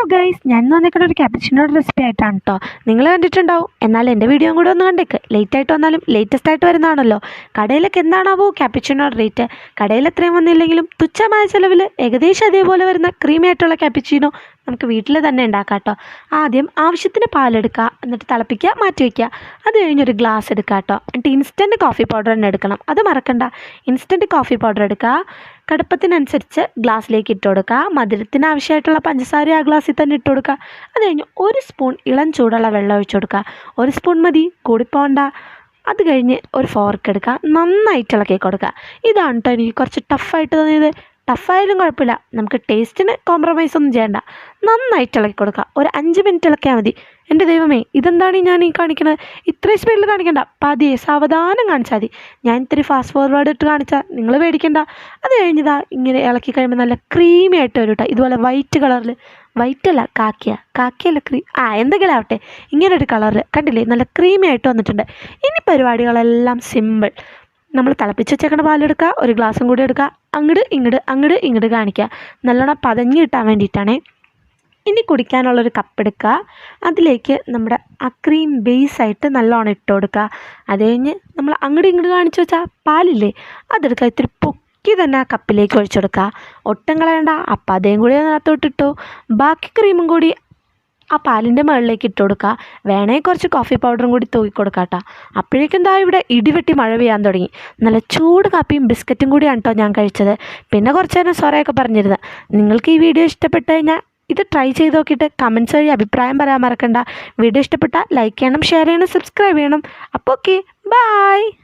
Hello guys ഞാൻ വന്നേക്കുന്ന ഒരു ക്യാപ്റ്റിനോട് റെസിപ്പി ആയിട്ടാണ് കേട്ടോ നിങ്ങൾ കണ്ടിട്ടുണ്ടാവും. എന്നാൽ എന്റെ വീഡിയോ കൂടെ ഒന്ന് കണ്ടേക്ക്. ലേറ്റ് ആയിട്ട് വന്നാലും ലേറ്റസ്റ്റ് ആയിട്ട് വരുന്നതാണല്ലോ. കടയിലൊക്കെ എന്താണാവോ ക്യാപ്പിച്ചിനോട് റേറ്റ് കടയിൽ എത്രയും വന്നില്ലെങ്കിലും തുച്ഛമായ ചിലവിൽ ഏകദേശം അതേപോലെ വരുന്ന ക്രീമി ആയിട്ടുള്ള ക്യാപ്പിച്ചിനോ നമുക്ക് വീട്ടിൽ തന്നെ ഉണ്ടാക്കാം കേട്ടോ ആദ്യം ആവശ്യത്തിന് പാലെടുക്കുക. എന്നിട്ട് തിളപ്പിക്കുക മാറ്റി വയ്ക്കുക അത് കഴിഞ്ഞൊരു ഗ്ലാസ് എടുക്കുക കേട്ടോ എന്നിട്ട് ഇൻസ്റ്റന്റ് കോഫി പൗഡർ തന്നെ എടുക്കണം. അത് മറക്കണ്ട. ഇൻസ്റ്റന്റ് കോഫി പൗഡർ എടുക്കുക. കടുപ്പത്തിനനുസരിച്ച് ഗ്ലാസ്സിലേക്ക് ഇട്ട് കൊടുക്കുക. മധുരത്തിന് ആവശ്യമായിട്ടുള്ള പഞ്ചസാര ആ ഗ്ലാസ്സിൽ തന്നെ ഇട്ട് കൊടുക്കുക. അത് കഴിഞ്ഞ് ഒരു സ്പൂൺ ഇളം ചൂടുള്ള വെള്ളം ഒഴിച്ചു കൊടുക്കുക. ഒരു സ്പൂൺ മതി കൂടിപ്പോണ്ട. അത് കഴിഞ്ഞ് ഒരു ഫോർക്ക് എടുക്കുക. നന്നായിട്ട് ഇളക്കി കൊടുക്കുക. ഇതാണ് കേട്ടോ എനിക്ക് കുറച്ച് ടഫായിട്ട് തോന്നിയത്. ടഫായാലും കുഴപ്പമില്ല. നമുക്ക് ടേസ്റ്റിന് കോംപ്രമൈസ് ഒന്നും ചെയ്യണ്ട. നന്നായിട്ട് ഇളക്കി കൊടുക്കുക. ഒരു അഞ്ച് മിനിറ്റ് ഇളക്കിയാൽ മതി. എന്റെ ദൈവമേ ഇതെന്താണ് ഞാൻ ഈ കാണിക്കുന്നത് ഇത്രയും സ്പീഡിൽ കാണിക്കണ്ട. പതിയെ സാവധാനം കാണിച്ചാൽ മതി. ഞാൻ ഇത്തിരി ഫാസ്റ്റ് ഫോർവേഡ് ഇട്ട് കാണിച്ചാൽ നിങ്ങൾ പേടിക്കണ്ട. അത് കഴിഞ്ഞതാ ഇങ്ങനെ ഇളക്കി കഴിയുമ്പോൾ നല്ല ക്രീമി ആയിട്ട് വരും ഇതുപോലെ വൈറ്റ് കളറിൽ വൈറ്റ് അല്ല കാക്കിയ. കാക്കിയല്ല ക്രീം ആ എന്തെങ്കിലും ആവട്ടെ. ഇങ്ങനെ ഒരു കളറിൽ കണ്ടില്ലേ? നല്ല ക്രീമി ആയിട്ട് വന്നിട്ടുണ്ട്. ഇനി പരിപാടികളെല്ലാം സിമ്പിൾ നമ്മൾ തിളപ്പിച്ച് വെച്ചേക്കണ പാലെടുക്കുക. ഒരു ഗ്ലാസും കൂടി എടുക്കുക. അങ്ങോട്ട് ഇങ്ങോട്ട് അങ്ങട് ഇങ്ങോട്ട് കാണിക്കുക നല്ലോണം പതഞ്ഞ് കിട്ടാൻ വേണ്ടിയിട്ടാണേ ഇനി കുടിക്കാനുള്ളൊരു കപ്പ് എടുക്കുക അതിലേക്ക് നമ്മുടെ ആ ക്രീം ബേസായിട്ട് നല്ലോണം ഇട്ട് കൊടുക്കുക അത് കഴിഞ്ഞ് നമ്മൾ അങ്ങോട്ട് ഇങ്ങോട്ട് കാണിച്ചു വെച്ചാൽ പാലില്ലേ? അതെടുക്കുക ഇത്തിരി പൊക്കി തന്നെ ആ കപ്പിലേക്ക് ഒഴിച്ചു കൊടുക്കുക ഒട്ടും കളയണ്ട. അപ്പം അതേം കൂടി അതിനകത്തോട്ടിട്ടു ബാക്കി ക്രീമും കൂടി ആ പാലിന്റെ മുകളിലേക്ക് ഇട്ട് കൊടുക്കുക. വേണമെങ്കിൽ കുറച്ച് കോഫി പൗഡറും കൂടി തൂക്കി കൊടുക്കുക കേട്ടോ അപ്പോഴേക്കും എന്താ ഇവിടെ ഇടിവെട്ടി മഴ പെയ്യാൻ തുടങ്ങി. നല്ല ചൂട് കാപ്പിയും ബിസ്ക്കറ്റും കൂടിയാണ് കേട്ടോ ഞാൻ കഴിച്ചത്. പിന്നെ കുറച്ച് നേരം സൊറയൊക്കെ പറഞ്ഞിരുന്നത് നിങ്ങൾക്ക് ഈ വീഡിയോ ഇഷ്ടപ്പെട്ട് കഴിഞ്ഞാൽ ഇത് ട്രൈ ചെയ്ത് നോക്കിയിട്ട് കമൻസ് വഴി അഭിപ്രായം പറയാൻ മറക്കണ്ട. വീഡിയോ ഇഷ്ടപ്പെട്ടാൽ ലൈക്ക് ചെയ്യണം ഷെയർ ചെയ്യണം സബ്സ്ക്രൈബ് ചെയ്യണം. അപ്പോൾ ഓക്കെ ബായ്